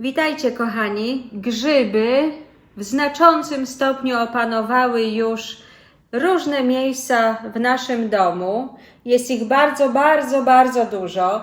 Witajcie, kochani. Grzyby w znaczącym stopniu opanowały już różne miejsca w naszym domu. Jest ich bardzo, bardzo, bardzo dużo.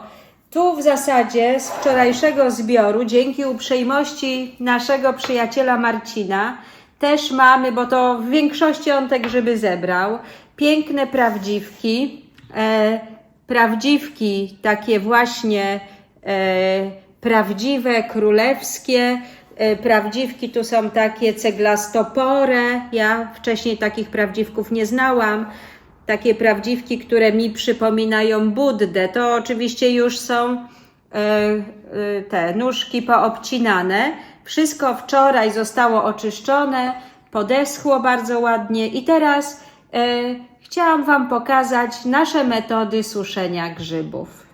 Tu w zasadzie z wczorajszego zbioru, dzięki uprzejmości naszego przyjaciela Marcina, też mamy, bo to w większości on te grzyby zebrał, piękne prawdziwki. E, prawdziwki takie właśnie e, prawdziwe, królewskie. E, prawdziwki tu są takie ceglastopore. Ja wcześniej takich prawdziwków nie znałam. Takie prawdziwki, które mi przypominają Buddę. To oczywiście już są e, e, te nóżki poobcinane. Wszystko wczoraj zostało oczyszczone, podeschło bardzo ładnie i teraz chciałam Wam pokazać nasze metody suszenia grzybów.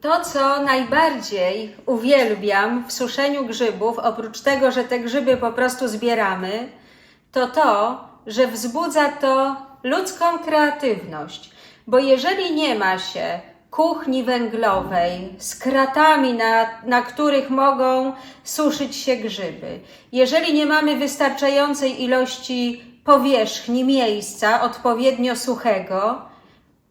To, co najbardziej uwielbiam w suszeniu grzybów, oprócz tego, że te grzyby po prostu zbieramy, to to, że wzbudza to ludzką kreatywność. Bo jeżeli nie ma się kuchni węglowej z kratami, na, na których mogą suszyć się grzyby, jeżeli nie mamy wystarczającej ilości powierzchni, miejsca odpowiednio suchego,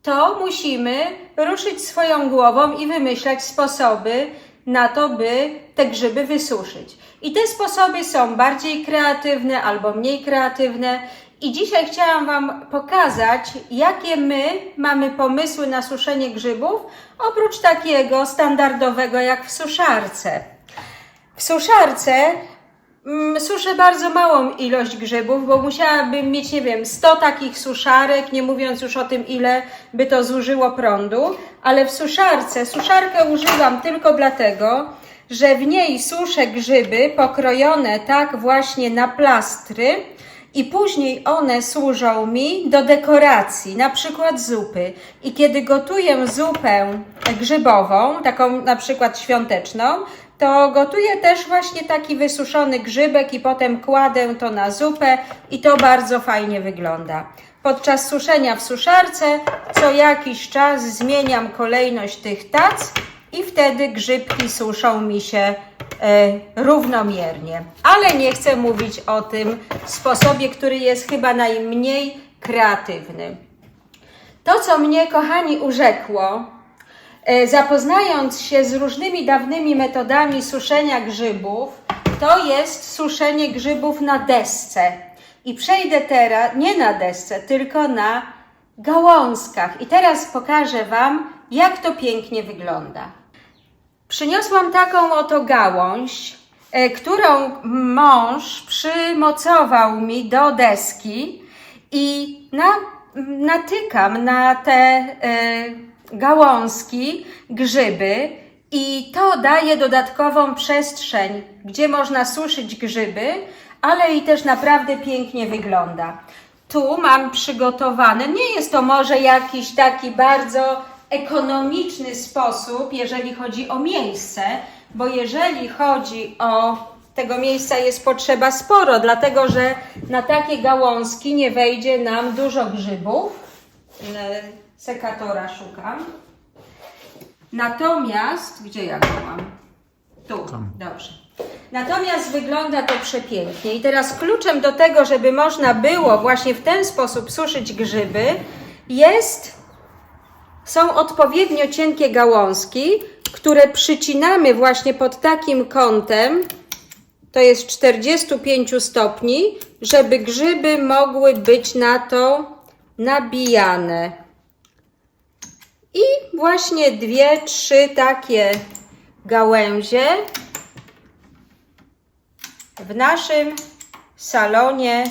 to musimy ruszyć swoją głową i wymyślać sposoby na to, by te grzyby wysuszyć. I te sposoby są bardziej kreatywne albo mniej kreatywne. I dzisiaj chciałam Wam pokazać, jakie my mamy pomysły na suszenie grzybów, oprócz takiego standardowego jak w suszarce. W suszarce Suszę bardzo małą ilość grzybów, bo musiałabym mieć, nie wiem, 100 takich suszarek, nie mówiąc już o tym, ile by to zużyło prądu, ale w suszarce, suszarkę używam tylko dlatego, że w niej suszę grzyby pokrojone tak właśnie na plastry i później one służą mi do dekoracji, na przykład zupy. I kiedy gotuję zupę grzybową, taką na przykład świąteczną, to gotuję też właśnie taki wysuszony grzybek i potem kładę to na zupę i to bardzo fajnie wygląda. Podczas suszenia w suszarce co jakiś czas zmieniam kolejność tych tac i wtedy grzybki suszą mi się e, równomiernie. Ale nie chcę mówić o tym sposobie, który jest chyba najmniej kreatywny. To, co mnie, kochani, urzekło, zapoznając się z różnymi dawnymi metodami suszenia grzybów, to jest suszenie grzybów na desce. I przejdę teraz nie na desce, tylko na gałązkach. I teraz pokażę Wam, jak to pięknie wygląda. Przyniosłam taką oto gałąź, e, którą mąż przymocował mi do deski i na, natykam na te e, gałązki grzyby i to daje dodatkową przestrzeń, gdzie można suszyć grzyby, ale i też naprawdę pięknie wygląda. Tu mam przygotowany, nie jest to może jakiś taki bardzo ekonomiczny sposób, jeżeli chodzi o miejsce, bo jeżeli chodzi o tego miejsca jest potrzeba sporo, dlatego że na takie gałązki nie wejdzie nam dużo grzybów. Sekatora szukam. Natomiast, gdzie ja go mam? Tu, dobrze. Natomiast wygląda to przepięknie. I teraz kluczem do tego, żeby można było właśnie w ten sposób suszyć grzyby, jest są odpowiednio cienkie gałązki, które przycinamy właśnie pod takim kątem, to jest 45 stopni, żeby grzyby mogły być na to nabijane. I właśnie dwie, trzy takie gałęzie w naszym salonie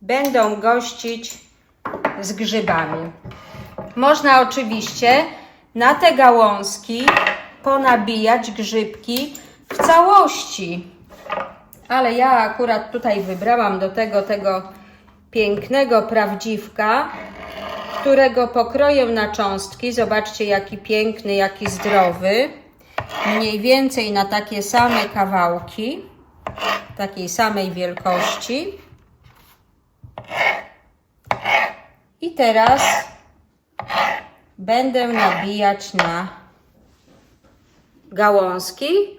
będą gościć z grzybami. Można oczywiście na te gałązki ponabijać grzybki w całości. Ale ja akurat tutaj wybrałam do tego tego pięknego prawdziwka, którego pokroję na cząstki. Zobaczcie, jaki piękny, jaki zdrowy. Mniej więcej na takie same kawałki, takiej samej wielkości. I teraz będę nabijać na gałązki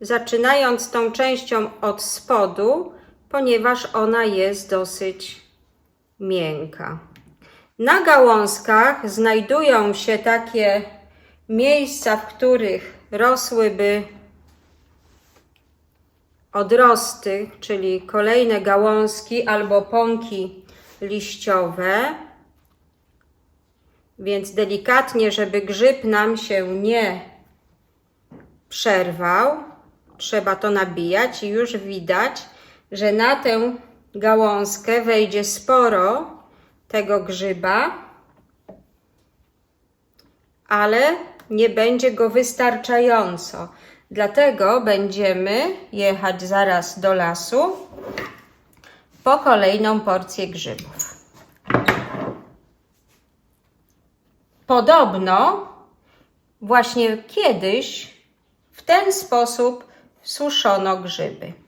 zaczynając tą częścią od spodu, ponieważ ona jest dosyć miękka. Na gałązkach znajdują się takie miejsca, w których rosłyby odrosty, czyli kolejne gałązki albo pąki liściowe. Więc delikatnie, żeby grzyb nam się nie przerwał, trzeba to nabijać i już widać, że na tę gałązkę wejdzie sporo tego grzyba, ale nie będzie go wystarczająco. Dlatego będziemy jechać zaraz do lasu po kolejną porcję grzybów. Podobno właśnie kiedyś w ten sposób suszono grzyby.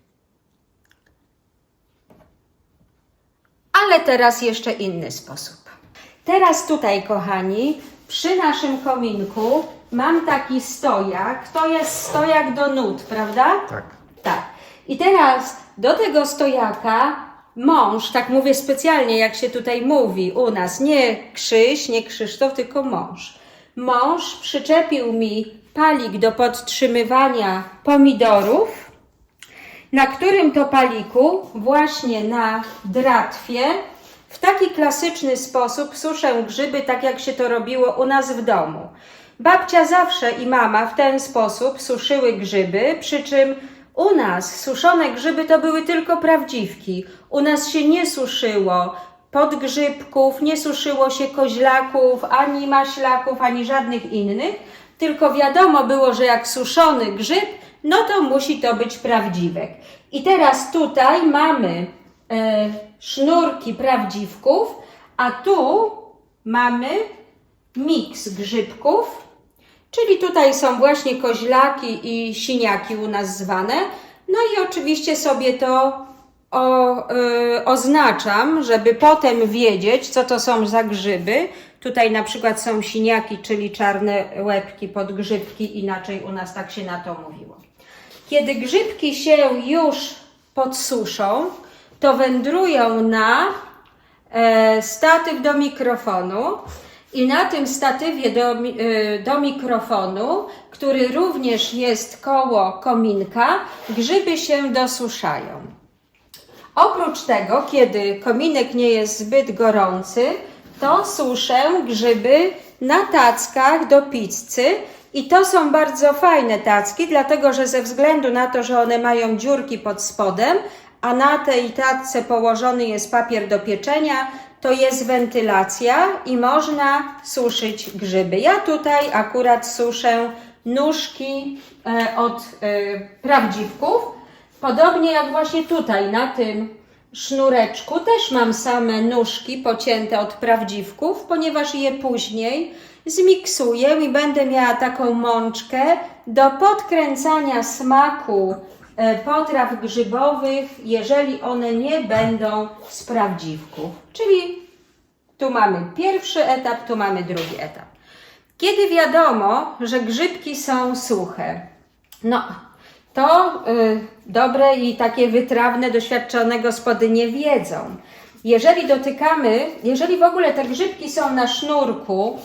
Ale teraz jeszcze inny sposób. Teraz tutaj, kochani, przy naszym kominku mam taki stojak. To jest stojak do nut, prawda? Tak. Tak. I teraz do tego stojaka mąż, tak mówię specjalnie, jak się tutaj mówi u nas, nie Krzyś, nie Krzysztof, tylko mąż. Mąż przyczepił mi palik do podtrzymywania pomidorów, na którym to paliku, właśnie na dratwie, w taki klasyczny sposób suszę grzyby, tak jak się to robiło u nas w domu. Babcia zawsze i mama w ten sposób suszyły grzyby, przy czym u nas suszone grzyby to były tylko prawdziwki. U nas się nie suszyło podgrzybków, nie suszyło się koźlaków, ani maślaków, ani żadnych innych, tylko wiadomo było, że jak suszony grzyb, no to musi to być prawdziwek. I teraz tutaj mamy e, sznurki prawdziwków, a tu mamy miks grzybków, czyli tutaj są właśnie koźlaki i siniaki u nas zwane. No i oczywiście sobie to o, y, oznaczam, żeby potem wiedzieć, co to są za grzyby. Tutaj na przykład są siniaki, czyli czarne łebki, podgrzybki, inaczej u nas tak się na to mówiło. Kiedy grzybki się już podsuszą, to wędrują na e, statyw do mikrofonu i na tym statywie do, e, do mikrofonu, który również jest koło kominka, grzyby się dosuszają. Oprócz tego, kiedy kominek nie jest zbyt gorący, to suszę grzyby na tackach do pizzy. I to są bardzo fajne tacki, dlatego że ze względu na to, że one mają dziurki pod spodem, a na tej tacce położony jest papier do pieczenia, to jest wentylacja i można suszyć grzyby. Ja tutaj akurat suszę nóżki e, od e, prawdziwków. Podobnie jak właśnie tutaj na tym sznureczku też mam same nóżki pocięte od prawdziwków, ponieważ je później zmiksuję i będę miała taką mączkę do podkręcania smaku e, potraw grzybowych, jeżeli one nie będą z prawdziwków. Czyli tu mamy pierwszy etap, tu mamy drugi etap. Kiedy wiadomo, że grzybki są suche? No, to y, dobre i takie wytrawne, doświadczone gospodynie wiedzą. Jeżeli dotykamy, jeżeli w ogóle te grzybki są na sznurku,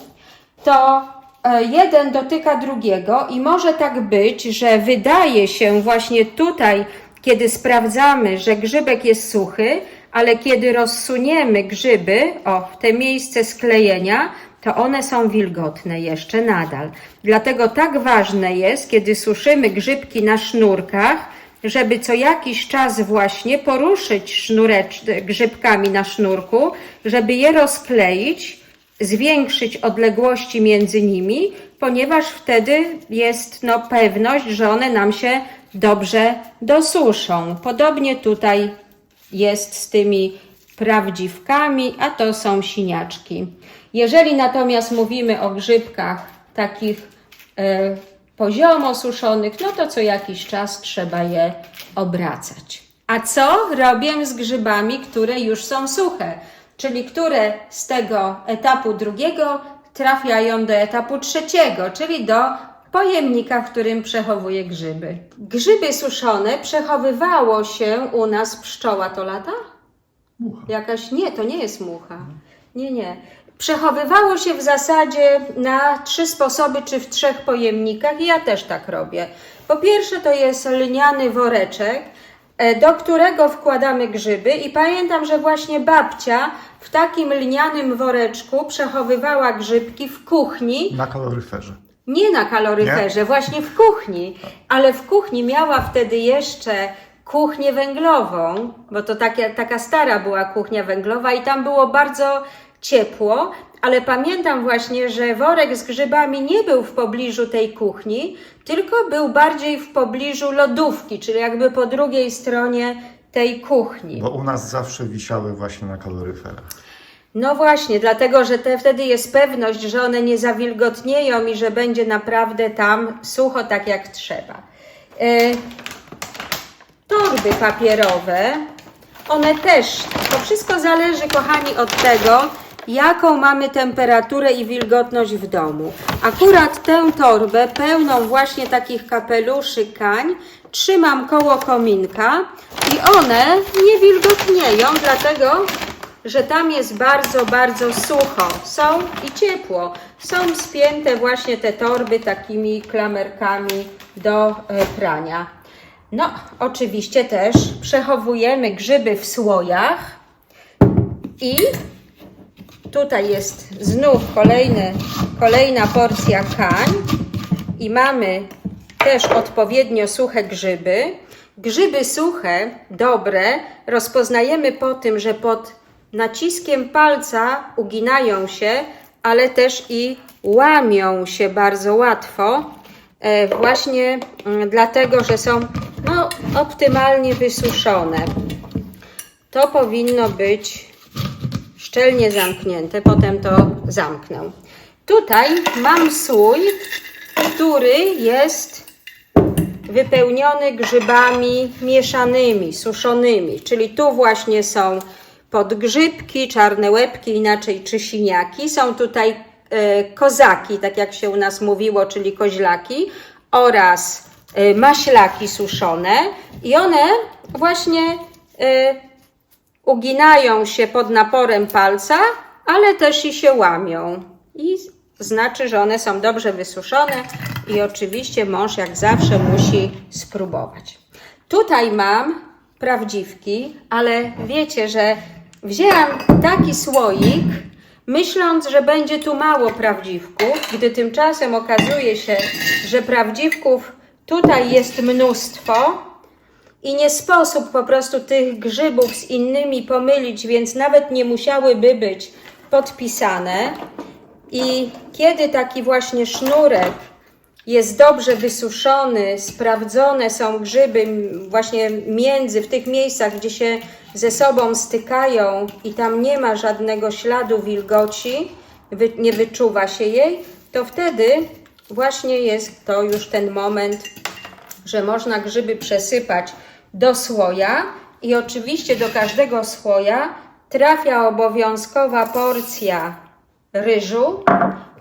to e, jeden dotyka drugiego i może tak być, że wydaje się właśnie tutaj, kiedy sprawdzamy, że grzybek jest suchy, ale kiedy rozsuniemy grzyby, o, w te miejsce sklejenia, to one są wilgotne jeszcze nadal. Dlatego tak ważne jest, kiedy suszymy grzybki na sznurkach, żeby co jakiś czas właśnie poruszyć grzybkami na sznurku, żeby je rozkleić, zwiększyć odległości między nimi, ponieważ wtedy jest no, pewność, że one nam się dobrze dosuszą. Podobnie tutaj jest z tymi prawdziwkami, a to są siniaczki. Jeżeli natomiast mówimy o grzybkach takich e, poziomo suszonych, no to co jakiś czas trzeba je obracać. A co robię z grzybami, które już są suche? Czyli które z tego etapu drugiego trafiają do etapu trzeciego, czyli do pojemnika, w którym przechowuję grzyby. Grzyby suszone przechowywało się u nas pszczoła to lata? Mucha. Jakaś nie, to nie jest mucha. Nie, nie. Przechowywało się w zasadzie na trzy sposoby, czy w trzech pojemnikach, i ja też tak robię. Po pierwsze, to jest lniany woreczek, do którego wkładamy grzyby, i pamiętam, że właśnie babcia w takim lnianym woreczku przechowywała grzybki w kuchni, Na kaloryferze. nie na kaloryferze, właśnie w kuchni, ale w kuchni miała wtedy jeszcze kuchnię węglową, bo to taka, taka stara była kuchnia węglowa i tam było bardzo ciepło, ale pamiętam właśnie, że worek z grzybami nie był w pobliżu tej kuchni, tylko był bardziej w pobliżu lodówki, czyli jakby po drugiej stronie tej kuchni. Bo u nas zawsze wisiały właśnie na kaloryferach. No właśnie, dlatego że te, wtedy jest pewność, że one nie zawilgotnieją i że będzie naprawdę tam sucho tak jak trzeba. E, torby papierowe, one też, to wszystko zależy, kochani, od tego, jaką mamy temperaturę i wilgotność w domu. Akurat tę torbę, pełną właśnie takich kapeluszy kań, trzymam koło kominka i one nie wilgotnieją, dlatego że tam jest bardzo, bardzo sucho. Są i ciepło. Są spięte właśnie te torby takimi klamerkami do e, prania. No, oczywiście też przechowujemy grzyby w słojach i tutaj jest znów kolejny, kolejna porcja kań i mamy też odpowiednio suche grzyby. Grzyby suche, dobre, rozpoznajemy po tym, że pod naciskiem palca uginają się, ale też i łamią się bardzo łatwo, e, właśnie mm, dlatego, że są no, optymalnie wysuszone. To powinno być szczelnie zamknięte, potem to zamknę. Tutaj mam słój, który jest wypełniony grzybami mieszanymi, suszonymi, czyli tu właśnie są podgrzybki, czarne łebki, inaczej czy siniaki. Są tutaj e, kozaki, tak jak się u nas mówiło, czyli koźlaki oraz e, maślaki suszone i one właśnie e, uginają się pod naporem palca, ale też i się łamią. I znaczy, że one są dobrze wysuszone i oczywiście mąż jak zawsze musi spróbować. Tutaj mam prawdziwki, ale wiecie, że wzięłam taki słoik, myśląc, że będzie tu mało prawdziwków, gdy tymczasem okazuje się, że prawdziwków tutaj jest mnóstwo, i nie sposób po prostu tych grzybów z innymi pomylić, więc nawet nie musiałyby być podpisane. I kiedy taki właśnie sznurek jest dobrze wysuszony, sprawdzone są grzyby właśnie między, w tych miejscach, gdzie się ze sobą stykają i tam nie ma żadnego śladu wilgoci, nie wyczuwa się jej, to wtedy właśnie jest to już ten moment, że można grzyby przesypać do słoja i oczywiście do każdego słoja trafia obowiązkowa porcja ryżu,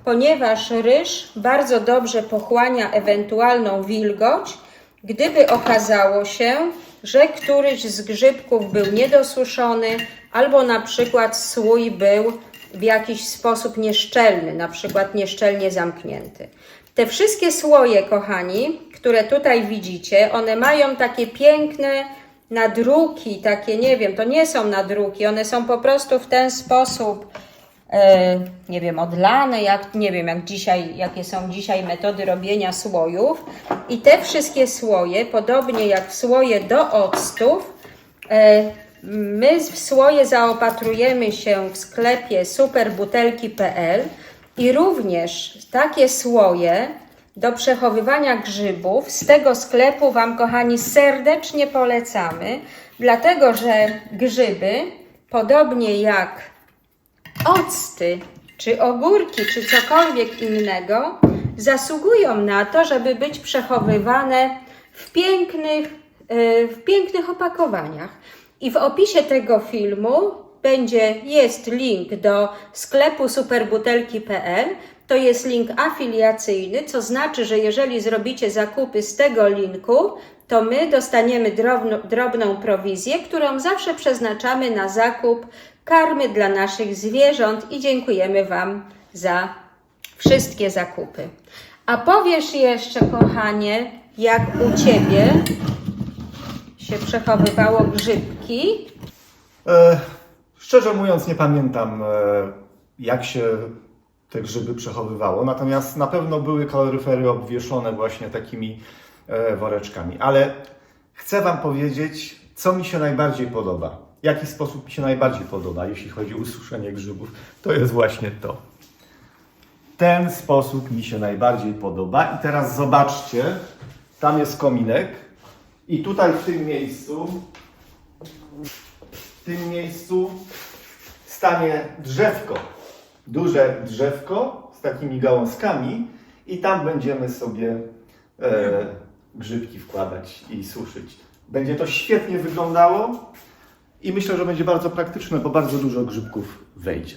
ponieważ ryż bardzo dobrze pochłania ewentualną wilgoć, gdyby okazało się, że któryś z grzybków był niedosuszony albo na przykład słój był w jakiś sposób nieszczelny, na przykład nieszczelnie zamknięty. Te wszystkie słoje, kochani, które tutaj widzicie, one mają takie piękne nadruki, takie nie wiem, to nie są nadruki, one są po prostu w ten sposób, e, nie wiem, odlane, jak, nie wiem, jak dzisiaj, jakie są dzisiaj metody robienia słojów. I te wszystkie słoje, podobnie jak słoje do octów, e, my w słoje zaopatrujemy się w sklepie superbutelki.pl i również takie słoje do przechowywania grzybów z tego sklepu Wam, kochani, serdecznie polecamy, dlatego że grzyby, podobnie jak octy, czy ogórki, czy cokolwiek innego, zasługują na to, żeby być przechowywane w pięknych, e, w pięknych opakowaniach. I w opisie tego filmu będzie, jest link do sklepu superbutelki.pl to jest link afiliacyjny, co znaczy, że jeżeli zrobicie zakupy z tego linku, to my dostaniemy drobno, drobną prowizję, którą zawsze przeznaczamy na zakup karmy dla naszych zwierząt i dziękujemy Wam za wszystkie zakupy. A powiesz jeszcze, kochanie, jak u Ciebie się przechowywało grzybki? E, szczerze mówiąc, nie pamiętam, e, jak się te grzyby przechowywało, natomiast na pewno były kaloryfery obwieszone właśnie takimi e, woreczkami. Ale chcę Wam powiedzieć, co mi się najbardziej podoba. Jaki sposób mi się najbardziej podoba, jeśli chodzi o ususzenie grzybów. To jest właśnie to. Ten sposób mi się najbardziej podoba. I teraz zobaczcie, tam jest kominek. I tutaj w tym miejscu w tym miejscu stanie drzewko, duże drzewko z takimi gałązkami i tam będziemy sobie e, grzybki wkładać i suszyć. Będzie to świetnie wyglądało i myślę, że będzie bardzo praktyczne, bo bardzo dużo grzybków wejdzie.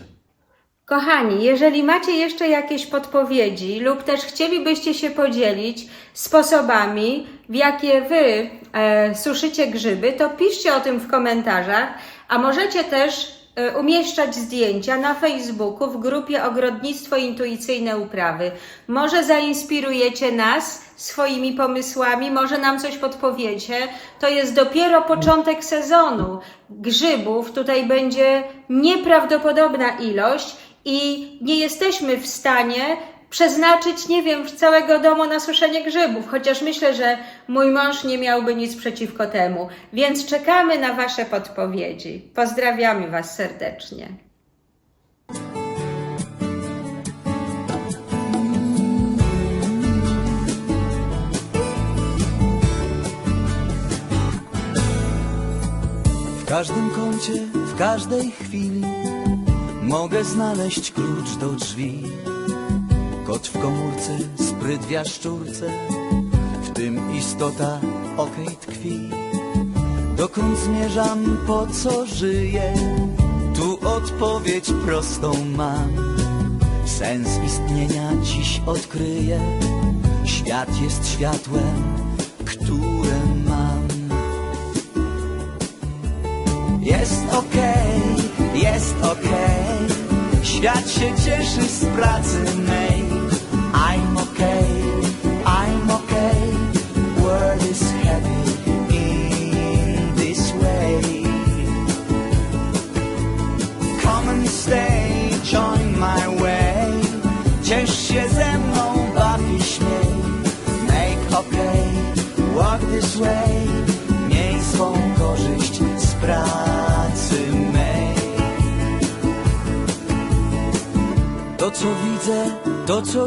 Kochani, jeżeli macie jeszcze jakieś podpowiedzi lub też chcielibyście się podzielić sposobami, w jakie Wy e, suszycie grzyby, to piszcie o tym w komentarzach, a możecie też umieszczać zdjęcia na Facebooku w grupie Ogrodnictwo Intuicyjne Uprawy. Może zainspirujecie nas swoimi pomysłami, może nam coś podpowiecie. To jest dopiero początek sezonu. Grzybów tutaj będzie nieprawdopodobna ilość i nie jesteśmy w stanie przeznaczyć, nie wiem, całego domu na suszenie grzybów, chociaż myślę, że mój mąż nie miałby nic przeciwko temu. Więc czekamy na Wasze podpowiedzi. Pozdrawiamy Was serdecznie. W każdym kącie, w każdej chwili mogę znaleźć klucz do drzwi. Kot w komórce, spryt w jaszczurce, w tym istota okej tkwi. Dokąd zmierzam, po co żyję? Tu odpowiedź prostą mam. Sens istnienia dziś odkryję. Świat jest światłem, które mam. Jest okej, jest okej. Świat się cieszy z pracy mej.